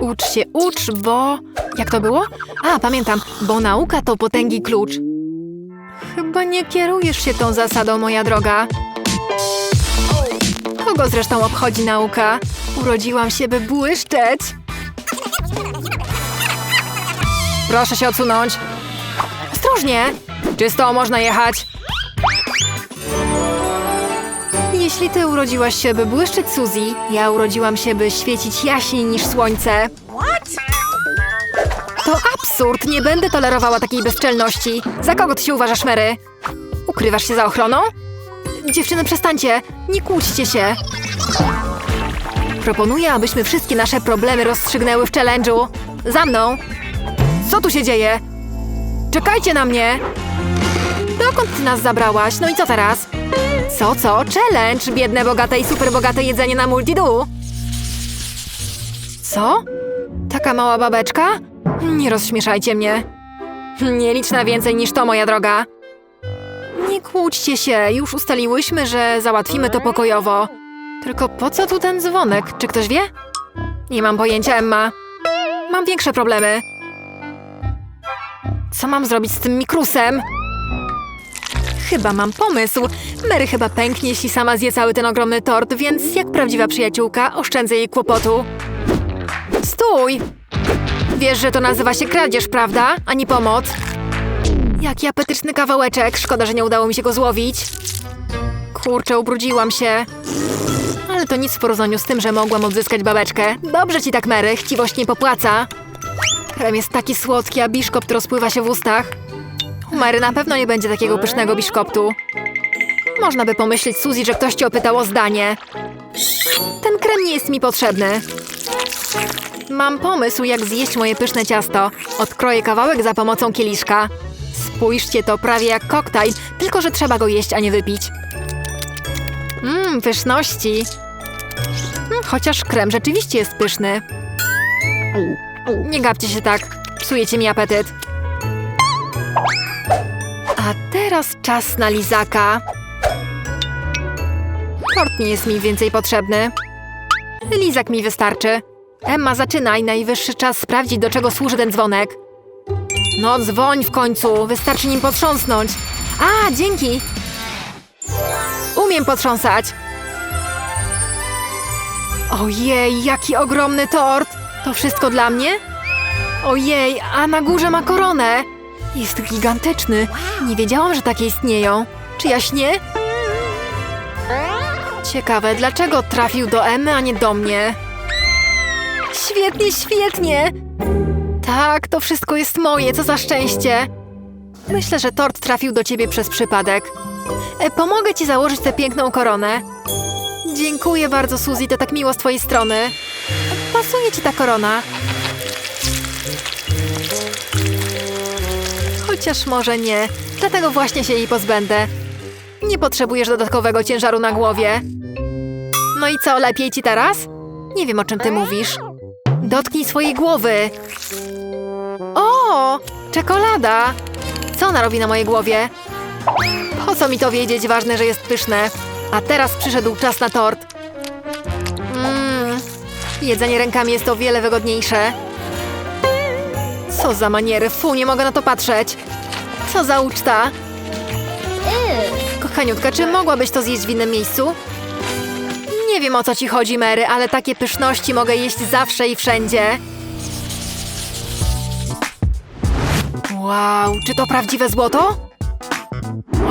Ucz się, ucz, bo... Jak to było? A, pamiętam, bo nauka to potęgi klucz. Chyba nie kierujesz się tą zasadą, moja droga. Kogo zresztą obchodzi nauka? Urodziłam się, by błyszczeć. Proszę się odsunąć. Ostrożnie! Czysto, można jechać. Jeśli ty urodziłaś się, by błyszczeć Suzy, ja urodziłam się, by świecić jaśniej niż słońce. To absurd! Nie będę tolerowała takiej bezczelności. Za kogo ty się uważasz, Mary? Ukrywasz się za ochroną? Dziewczyny, przestańcie! Nie kłóćcie się! Proponuję, abyśmy wszystkie nasze problemy rozstrzygnęły w challenge'u. Za mną! Co tu się dzieje? Czekajcie na mnie! Dokąd ty nas zabrałaś? No i co teraz? Co, co? Challenge! Biedne, bogate i super bogate jedzenie na multidu! Co? Taka mała babeczka? Nie rozśmieszajcie mnie. Nie licz na więcej niż to, moja droga. Nie kłóćcie się, już ustaliłyśmy, że załatwimy to pokojowo. Tylko po co tu ten dzwonek? Czy ktoś wie? Nie mam pojęcia, Emma. Mam większe problemy. Co mam zrobić z tym mikrusem? Chyba mam pomysł. Mary chyba pęknie, jeśli sama zje cały ten ogromny tort, więc jak prawdziwa przyjaciółka oszczędzę jej kłopotu. Stój! Wiesz, że to nazywa się kradzież, prawda? A nie pomoc. Jaki apetyczny kawałeczek. Szkoda, że nie udało mi się go złowić. Kurczę, ubrudziłam się. Ale to nic w porównaniu z tym, że mogłam odzyskać babeczkę. Dobrze ci tak, Mary, chciwość nie popłaca. Krem jest taki słodki, a biszkopt rozpływa się w ustach. Mary na pewno nie będzie takiego pysznego biszkoptu. Można by pomyśleć, Suzy, że ktoś cię opytał o zdanie. Ten krem nie jest mi potrzebny. Mam pomysł, jak zjeść moje pyszne ciasto. Odkroję kawałek za pomocą kieliszka. Spójrzcie, to prawie jak koktajl, tylko że trzeba go jeść, a nie wypić. Mmm, pyszności. Hmm, Chociaż krem rzeczywiście jest pyszny. Nie gapcie się tak, psujecie mi apetyt. Teraz czas na lizaka. Tort nie jest mi więcej potrzebny. Lizak mi wystarczy. Emma, zaczynaj. Najwyższy czas sprawdzić, do czego służy ten dzwonek. No, dzwoń w końcu. Wystarczy nim potrząsnąć. A, dzięki. Umiem potrząsać. Ojej, jaki ogromny tort. To wszystko dla mnie? Ojej, a na górze ma koronę. Jest gigantyczny. Nie wiedziałam, że takie istnieją. Czy ja śnię? Ciekawe, dlaczego trafił do Emmy, a nie do mnie? Świetnie, świetnie! Tak, to wszystko jest moje, co za szczęście! Myślę, że tort trafił do ciebie przez przypadek. E, pomogę ci założyć tę piękną koronę. Dziękuję bardzo, Suzy, to tak miło z twojej strony. Pasuje ci ta korona. Chociaż może nie, dlatego właśnie się jej pozbędę. Nie potrzebujesz dodatkowego ciężaru na głowie. No i co, lepiej ci teraz? Nie wiem, o czym ty mówisz. Dotknij swojej głowy. O, czekolada. Co ona robi na mojej głowie? Po co mi to wiedzieć? Ważne, że jest pyszne. A teraz przyszedł czas na tort. Mmm, jedzenie rękami jest o wiele wygodniejsze. Co za maniery, fu, nie mogę na to patrzeć. Co za uczta. Kochaniutka, czy mogłabyś to zjeść w innym miejscu? Nie wiem o co ci chodzi, Mary, ale takie pyszności mogę jeść zawsze i wszędzie. Wow, czy to prawdziwe złoto?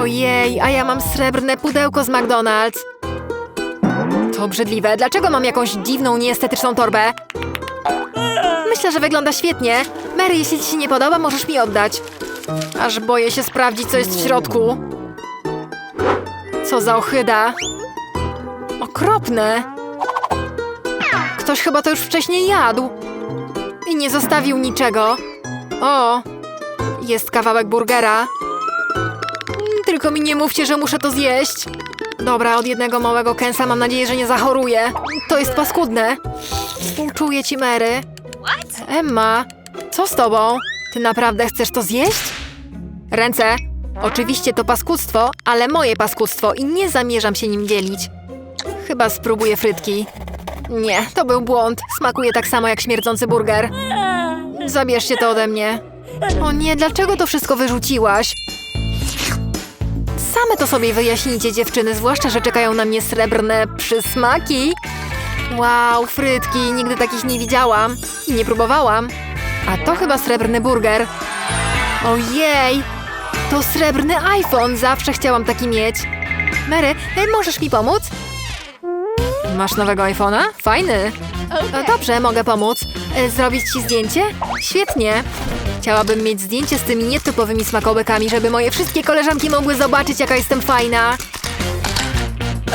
Ojej, a ja mam srebrne pudełko z McDonald's. To obrzydliwe. Dlaczego mam jakąś dziwną, nieestetyczną torbę? Myślę, że wygląda świetnie. Mary, jeśli ci się nie podoba, możesz mi oddać. Aż boję się sprawdzić, co jest w środku. Co za ochyda. Okropne. Ktoś chyba to już wcześniej jadł. I nie zostawił niczego. O, jest kawałek burgera. Tylko mi nie mówcie, że muszę to zjeść. Dobra, od jednego małego kęsa mam nadzieję, że nie zachoruję. To jest paskudne. Współczuję ci, Mary. Emma, co z tobą? Ty naprawdę chcesz to zjeść? Ręce. Oczywiście to paskudztwo, ale moje paskudztwo i nie zamierzam się nim dzielić. Chyba spróbuję frytki. Nie, to był błąd. Smakuje tak samo jak śmierdzący burger. Zabierzcie to ode mnie. O nie, dlaczego to wszystko wyrzuciłaś? Same to sobie wyjaśnijcie, dziewczyny, zwłaszcza, że czekają na mnie srebrne przysmaki. Wow, frytki, nigdy takich nie widziałam i nie próbowałam. A to chyba srebrny burger. Ojej, to srebrny iPhone, zawsze chciałam taki mieć. Mary, e, możesz mi pomóc? Masz nowego iPhone'a? Fajny. E, Dobrze, mogę pomóc. E, Zrobić ci zdjęcie? Świetnie. Chciałabym mieć zdjęcie z tymi nietypowymi smakołykami, żeby moje wszystkie koleżanki mogły zobaczyć, jaka jestem fajna.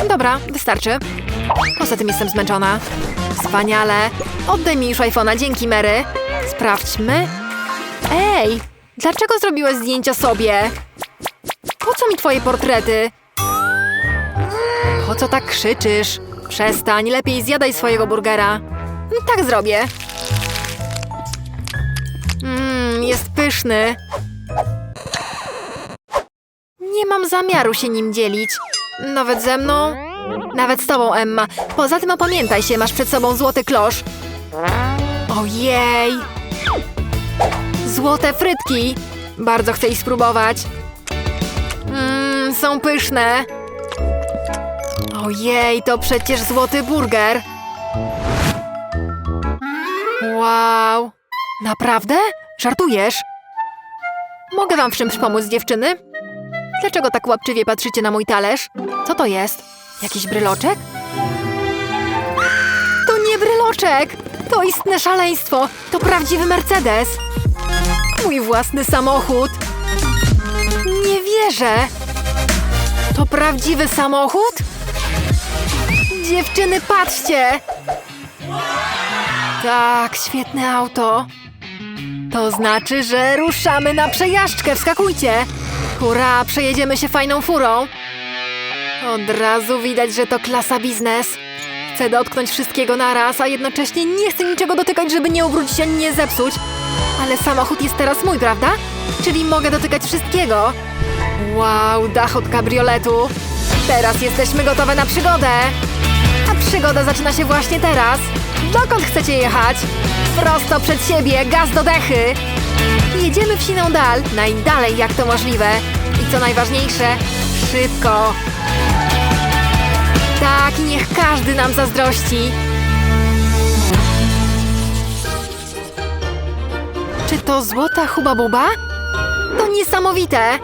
Dobra, wystarczy. Poza tym jestem zmęczona. Wspaniale. Oddaj mi już iPhone'a, dzięki Mary. Sprawdźmy. Ej, dlaczego zrobiłeś zdjęcia sobie? Po co mi twoje portrety? Po co tak krzyczysz? Przestań, lepiej zjadaj swojego burgera. Tak zrobię. Mmm, jest pyszny. Nie mam zamiaru się nim dzielić. Nawet ze mną? Nawet z tobą, Emma. Poza tym opamiętaj się, masz przed sobą złoty klosz. Ojej! Złote frytki! Bardzo chcę ich spróbować. Mmm, są pyszne. Ojej, to przecież złoty burger. Wow. Naprawdę? Żartujesz? Mogę wam w czymś pomóc, dziewczyny? Dlaczego tak łapczywie patrzycie na mój talerz? Co to jest? Jakiś bryloczek? To nie bryloczek! To istne szaleństwo! To prawdziwy Mercedes! Mój własny samochód! Nie wierzę! To prawdziwy samochód? Dziewczyny, patrzcie! Tak, świetne auto. To znaczy, że ruszamy na przejażdżkę, wskakujcie! Hurra, przejedziemy się fajną furą. Od razu widać, że to klasa biznes. Chcę dotknąć wszystkiego naraz, a jednocześnie nie chcę niczego dotykać, żeby nie ubrudzić ani nie zepsuć. Ale samochód jest teraz mój, prawda? Czyli mogę dotykać wszystkiego. Wow, dach od kabrioletu. Teraz jesteśmy gotowe na przygodę. A przygoda zaczyna się właśnie teraz. Dokąd chcecie jechać? Prosto przed siebie, gaz do dechy. Jedziemy w siną dal, najdalej jak to możliwe. I co najważniejsze, szybko. Tak, niech każdy nam zazdrości. Czy to złota huba buba? To niesamowite!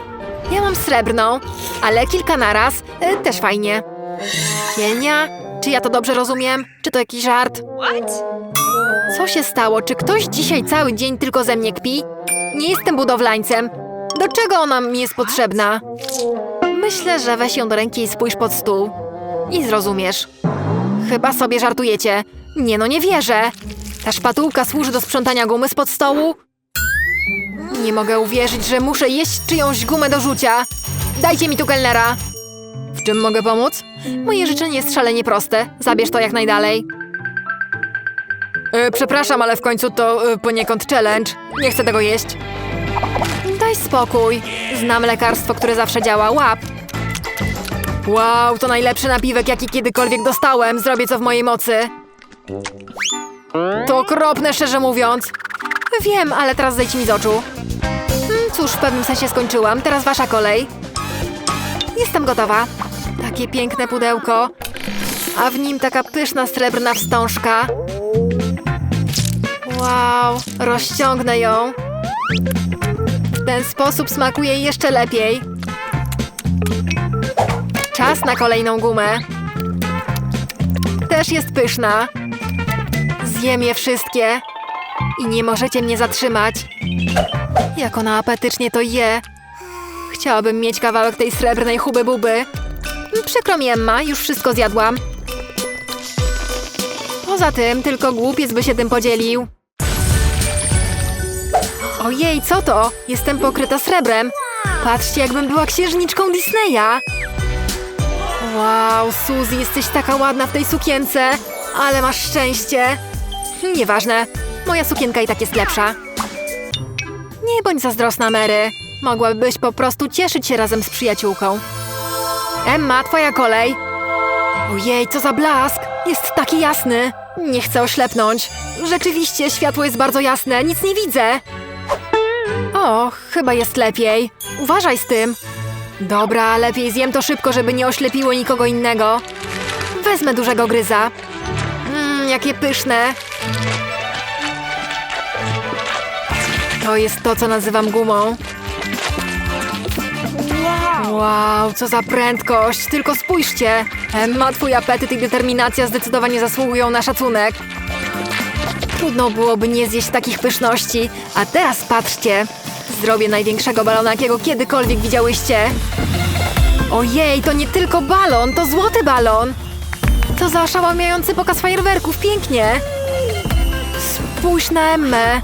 Ja mam srebrną, ale kilka naraz, e, też fajnie. Kielnia? Czy ja to dobrze rozumiem? Czy to jakiś żart? Co się stało? Czy ktoś dzisiaj cały dzień tylko ze mnie kpi? Nie jestem budowlańcem. Do czego ona mi jest potrzebna? Myślę, że weź ją do ręki i spójrz pod stół. I zrozumiesz. Chyba sobie żartujecie. Nie no, nie wierzę. Ta szpatułka służy do sprzątania gumy spod stołu? Nie mogę uwierzyć, że muszę jeść czyjąś gumę do rzucia. Dajcie mi tu kelnera. W czym mogę pomóc? Moje życzenie jest szalenie proste. Zabierz to jak najdalej. E, przepraszam, ale w końcu to e, poniekąd challenge. Nie chcę tego jeść. Daj spokój. Znam lekarstwo, które zawsze działa. Łap. Wow, to najlepszy napiwek, jaki kiedykolwiek dostałem. Zrobię co w mojej mocy. To okropne, szczerze mówiąc. Wiem, ale teraz zejdź mi z oczu. Hmm, cóż, w pewnym sensie skończyłam. Teraz wasza kolej. Jestem gotowa. Takie piękne pudełko. A w nim taka pyszna srebrna wstążka. Wow, rozciągnę ją. W ten sposób smakuje jeszcze lepiej. Czas na kolejną gumę. Też jest pyszna. Zjem je wszystkie. I nie możecie mnie zatrzymać. Jak ona apetycznie to je. Chciałabym mieć kawałek tej srebrnej huby buby. Przykro mi, Emma, już wszystko zjadłam. Poza tym, tylko głupiec by się tym podzielił. Ojej, co to? Jestem pokryta srebrem. Patrzcie, jakbym była księżniczką Disneya. Wow, Suzy, jesteś taka ładna w tej sukience. Ale masz szczęście. Nieważne, moja sukienka i tak jest lepsza. Nie bądź zazdrosna, Mary. Mogłabyś po prostu cieszyć się razem z przyjaciółką. Emma, twoja kolej. Ojej, co za blask! Jest taki jasny. Nie chcę oślepnąć. Rzeczywiście, światło jest bardzo jasne, nic nie widzę. O, chyba jest lepiej. Uważaj z tym. Dobra, lepiej zjem to szybko, żeby nie oślepiło nikogo innego. Wezmę dużego gryza. Mmm, jakie pyszne. To jest to, co nazywam gumą. Wow, co za prędkość! Tylko spójrzcie! Emma, twój apetyt i determinacja zdecydowanie zasługują na szacunek. Trudno byłoby nie zjeść takich pyszności. A teraz patrzcie! Zrobię największego balona, jakiego kiedykolwiek widziałyście. Ojej, to nie tylko balon, to złoty balon! To za oszałamiający pokaz fajerwerków, pięknie! Spójrz na Emmę!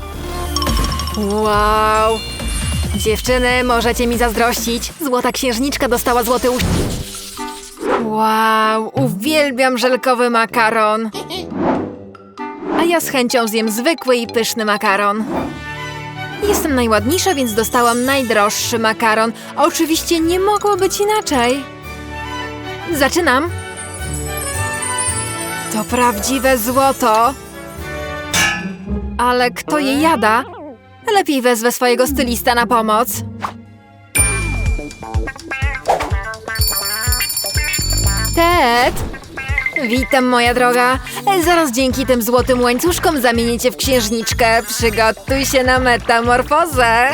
Wow! Dziewczyny, możecie mi zazdrościć. Złota księżniczka dostała złoty uś... Wow, uwielbiam żelkowy makaron. A ja z chęcią zjem zwykły i pyszny makaron. Jestem najładniejsza, więc dostałam najdroższy makaron. Oczywiście nie mogło być inaczej. Zaczynam. To prawdziwe złoto. Ale kto je jada? Lepiej wezwę swojego stylista na pomoc. Ted! Witam, moja droga. E, Zaraz dzięki tym złotym łańcuszkom zamienię cię w księżniczkę. Przygotuj się na metamorfozę.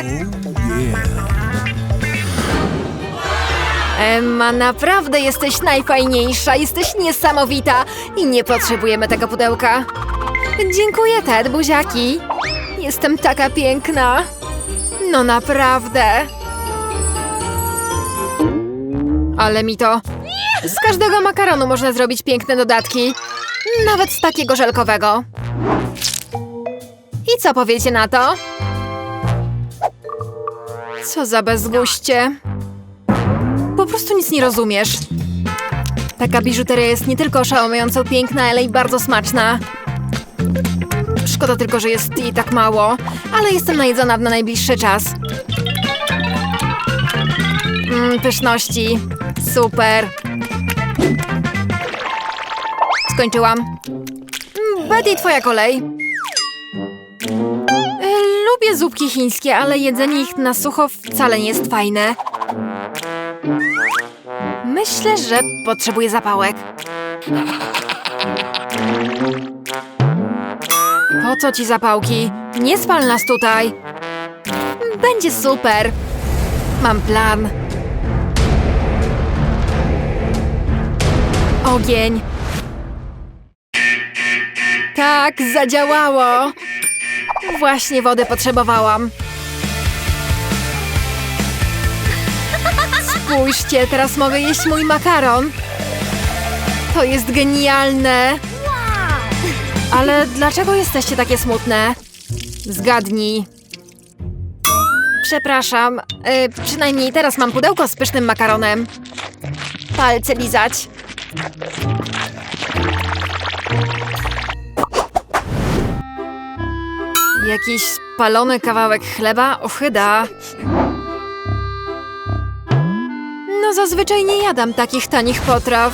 Emma, naprawdę jesteś najfajniejsza, jesteś niesamowita i nie potrzebujemy tego pudełka. Dziękuję, Ted, buziaki. Jestem taka piękna. No naprawdę. Ale mi to... Z każdego makaronu można zrobić piękne dodatki. Nawet z takiego żelkowego. I co powiecie na to? Co za bezguście. Po prostu nic nie rozumiesz. Taka biżuteria jest nie tylko oszałamiająco piękna, ale i bardzo smaczna. Szkoda tylko, że jest jej tak mało, ale jestem najedzona na najbliższy czas. Mmm, pyszności. Super. Skończyłam. Mm, Betty, twoja kolej. E, Lubię zupki chińskie, ale jedzenie ich na sucho wcale nie jest fajne. Myślę, że potrzebuję zapałek. Po co ci zapałki? Nie spal nas tutaj. Będzie super. Mam plan. Ogień. Tak, zadziałało. Właśnie wody potrzebowałam. Spójrzcie, teraz mogę jeść mój makaron. To jest genialne. Ale dlaczego jesteście takie smutne? Zgadnij. Przepraszam, y, przynajmniej teraz mam pudełko z pysznym makaronem. Palce lizać. Jakiś spalony kawałek chleba? Ochyda. No zazwyczaj nie jadam takich tanich potraw.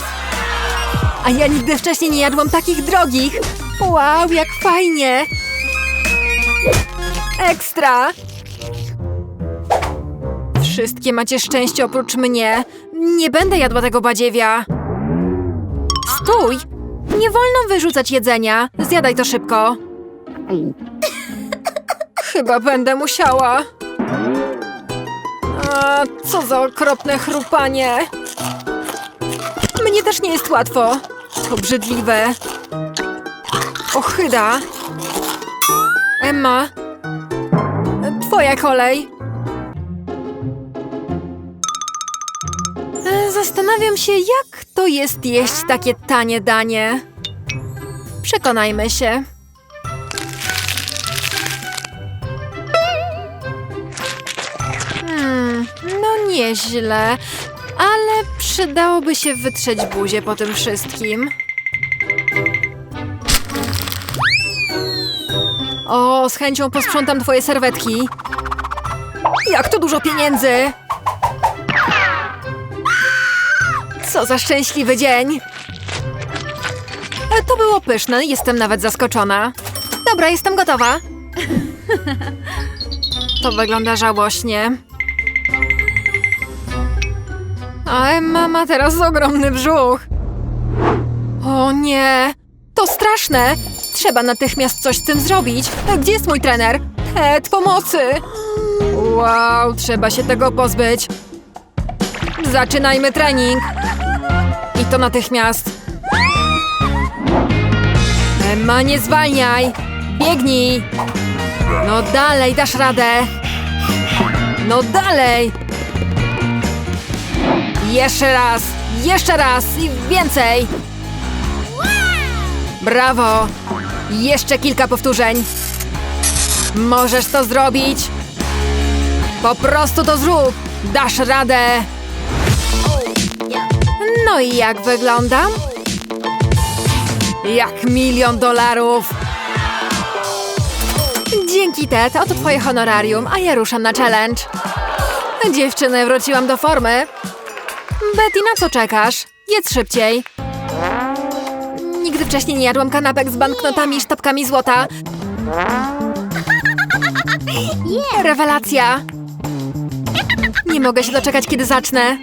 A ja nigdy wcześniej nie jadłam takich drogich. Wow, jak fajnie! Ekstra! Wszystkie macie szczęście oprócz mnie. Nie będę jadła tego badziewia. Stój! Nie wolno wyrzucać jedzenia. Zjadaj to szybko. Chyba będę musiała. A, co za okropne chrupanie. Mnie też nie jest łatwo. To obrzydliwe. Ochyda. Emma. Twoja kolej. E, Zastanawiam się, jak to jest jeść takie tanie danie. Przekonajmy się. Nieźle, ale przydałoby się wytrzeć buzię po tym wszystkim. O, z chęcią posprzątam twoje serwetki. Jak to dużo pieniędzy! Co za szczęśliwy dzień! E, To było pyszne, jestem nawet zaskoczona. Dobra, jestem gotowa. To wygląda żałośnie. A Emma ma teraz ogromny brzuch. O nie, to straszne. Trzeba natychmiast coś z tym zrobić. Gdzie jest mój trener? Ted, pomocy! Wow, trzeba się tego pozbyć. Zaczynajmy trening. I to natychmiast. Emma, nie zwalniaj! Biegnij! No dalej, dasz radę! No dalej! Jeszcze raz! Jeszcze raz! I więcej! Brawo! Jeszcze kilka powtórzeń! Możesz to zrobić! Po prostu to zrób! Dasz radę! No i jak wyglądam? Jak milion dolarów! Dzięki, Ted. Oto twoje honorarium, a ja ruszam na challenge. Dziewczyny, wróciłam do formy. Betty, na co czekasz? Jedz szybciej. Nigdy wcześniej nie jadłam kanapek z banknotami i sztabkami złota. Rewelacja! Nie mogę się doczekać, kiedy zacznę.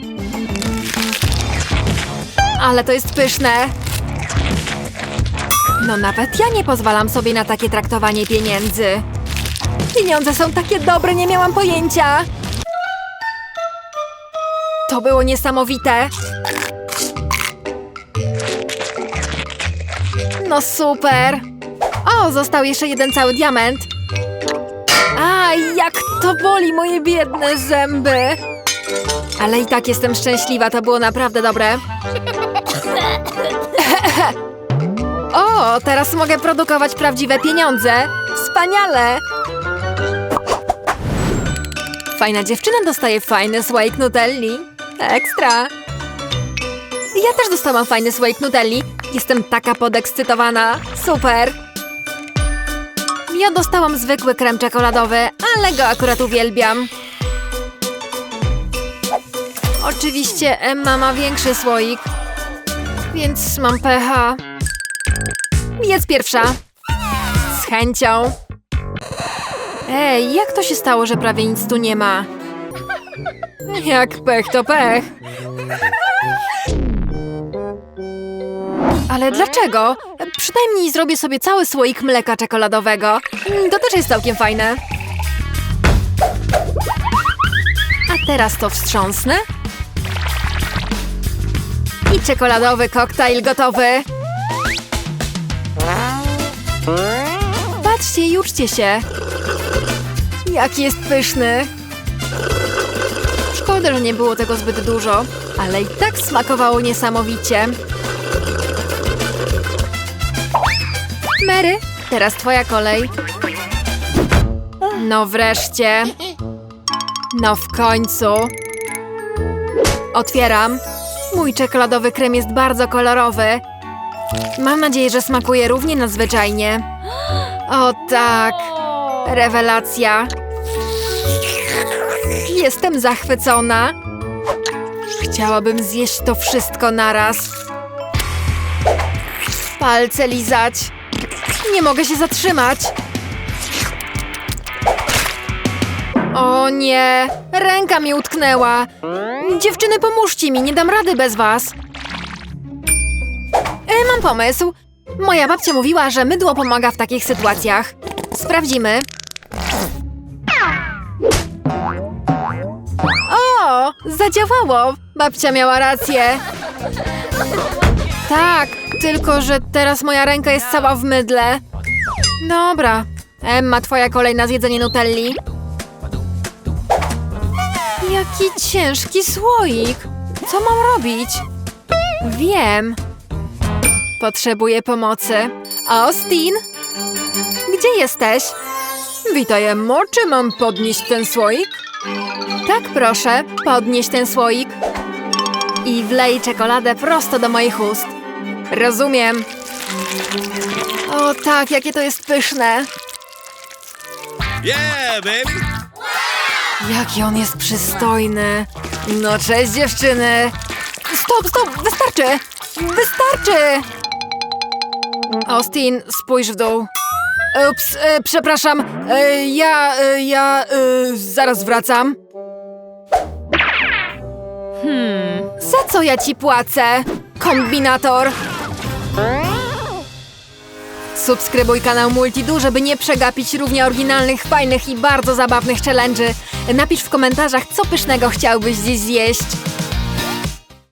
Ale to jest pyszne. No nawet ja nie pozwalam sobie na takie traktowanie pieniędzy. Pieniądze są takie dobre, nie miałam pojęcia. To było niesamowite. No super. O, został jeszcze jeden cały diament. A, jak to boli moje biedne zęby. Ale i tak jestem szczęśliwa, to było naprawdę dobre. O, teraz mogę produkować prawdziwe pieniądze. Wspaniale! Fajna dziewczyna dostaje fajny słoik nutelli. Ekstra! Ja też dostałam fajny słoik nutelli. Jestem taka podekscytowana. Super! Ja dostałam zwykły krem czekoladowy, ale go akurat uwielbiam. Oczywiście Emma ma większy słoik, więc mam pecha. Jedz pierwsza. Z chęcią. Ej, jak to się stało, że prawie nic tu nie ma? Jak pech to pech. Ale dlaczego? Przynajmniej zrobię sobie cały słoik mleka czekoladowego. To też jest całkiem fajne. A teraz to wstrząsnę. I czekoladowy koktajl gotowy. Patrzcie i uczcie się. Jaki jest pyszny. Że nie było tego zbyt dużo, ale i tak smakowało niesamowicie. Mary, teraz twoja kolej. No wreszcie. No w końcu. Otwieram. Mój czekoladowy krem jest bardzo kolorowy. Mam nadzieję, że smakuje równie nadzwyczajnie. O tak. Rewelacja. Jestem zachwycona. Chciałabym zjeść to wszystko naraz. Palce lizać. Nie mogę się zatrzymać. O nie, ręka mi utknęła. Dziewczyny, pomóżcie mi, nie dam rady bez was. E, mam pomysł. Moja babcia mówiła, że mydło pomaga w takich sytuacjach. Sprawdzimy. Zadziałało. Babcia miała rację. Tak, tylko że teraz moja ręka jest cała w mydle. Dobra. Emma, twoja kolej na zjedzenie nutelli. Jaki ciężki słoik. Co mam robić? Wiem. Potrzebuję pomocy. Austin? Gdzie jesteś? Witaj, Emmo. Czy mam podnieść ten słoik? Tak, proszę. Podnieś ten słoik. I wlej czekoladę prosto do moich ust. Rozumiem. O tak, jakie to jest pyszne. Yeah, baby! Jaki on jest przystojny. No cześć dziewczyny. Stop, stop, wystarczy. Wystarczy. Austin, spójrz w dół. Ups, e, przepraszam. E, ja, e, ja e, zaraz wracam. Hmm, za co ja ci płacę? Kombinator. Subskrybuj kanał Multidu, żeby nie przegapić równie oryginalnych, fajnych i bardzo zabawnych challenge'y. Napisz w komentarzach, co pysznego chciałbyś dziś zjeść.